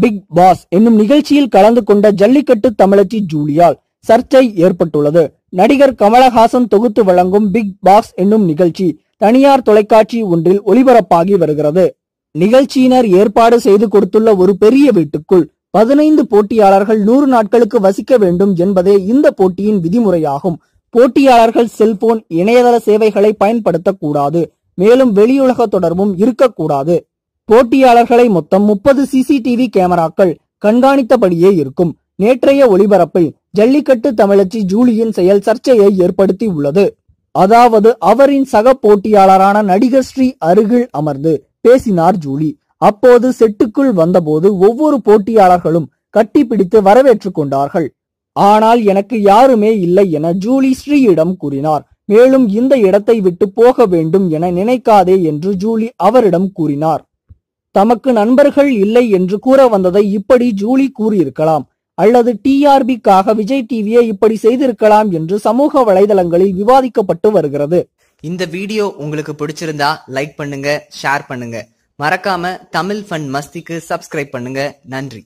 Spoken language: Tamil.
பிக் பாஸ் என்னும் நிகழ்ச்சியில் கலந்து கொண்ட ஜல்லிக்கட்டு தமிழச்சி ஜூலியால் சர்ச்சை ஏற்பட்டுள்ளது. நடிகர் கமலஹாசன் தொகுத்து வழங்கும் பிக் பாஸ் என்னும் நிகழ்ச்சி தனியார் தொலைக்காட்சி ஒன்றில் ஒளிபரப்பாகி வருகிறது. நிகழ்ச்சியினர் ஏற்பாடு செய்து கொடுத்துள்ள ஒரு பெரிய வீட்டுக்குள் பதினைந்து போட்டியாளர்கள் நூறு நாட்களுக்கு வசிக்க வேண்டும் என்பதே இந்த போட்டியின் விதிமுறையாகும். போட்டியாளர்கள் செல்போன் இணையதள சேவைகளை பயன்படுத்தக்கூடாது. மேலும் வெளியுலக தொடர்பும் இருக்கக்கூடாது. போட்டியாளர்களை மொத்தம் முப்பது சிசிடிவி கேமராக்கள் கண்காணித்தபடியே இருக்கும். நேற்றைய ஒளிபரப்பில் ஜல்லிக்கட்டு தமிழச்சி ஜூலியின் செயல் சர்ச்சையை ஏற்படுத்தி உள்ளது அதாவது அவரின் சக போட்டியாளரான நடிகர் ஸ்ரீ அருகில் அமர்ந்து பேசினார் ஜூலி. அப்போது செட்டுக்குள் வந்தபோது ஒவ்வொரு போட்டியாளர்களும் கட்டிப்பிடித்து வரவேற்றுக் கொண்டார்கள். ஆனால் எனக்கு யாருமே இல்லை என ஜூலி ஸ்ரீயிடம் கூறினார். மேலும் இந்த இடத்தை விட்டு போக வேண்டும் என நினைக்காதே என்று ஜூலி அவரிடம் கூறினார். தமக்கு நண்பர்கள் இல்லை என்று கூற வந்ததை இப்படி ஜூலி கூறியிருக்கலாம். அல்லது டிஆர்பிக்காக விஜய் டிவியை இப்படி செய்திருக்கலாம் என்று சமூக வலைதளங்களில் விவாதிக்கப்பட்டு வருகிறது. இந்த வீடியோ உங்களுக்கு பிடிச்சிருந்தா லைக் பண்ணுங்க ஷேர் பண்ணுங்க. மறக்காம தமிழ் ஃபன் மஸ்திக்கு சப்ஸ்கிரைப் பண்ணுங்க. நன்றி.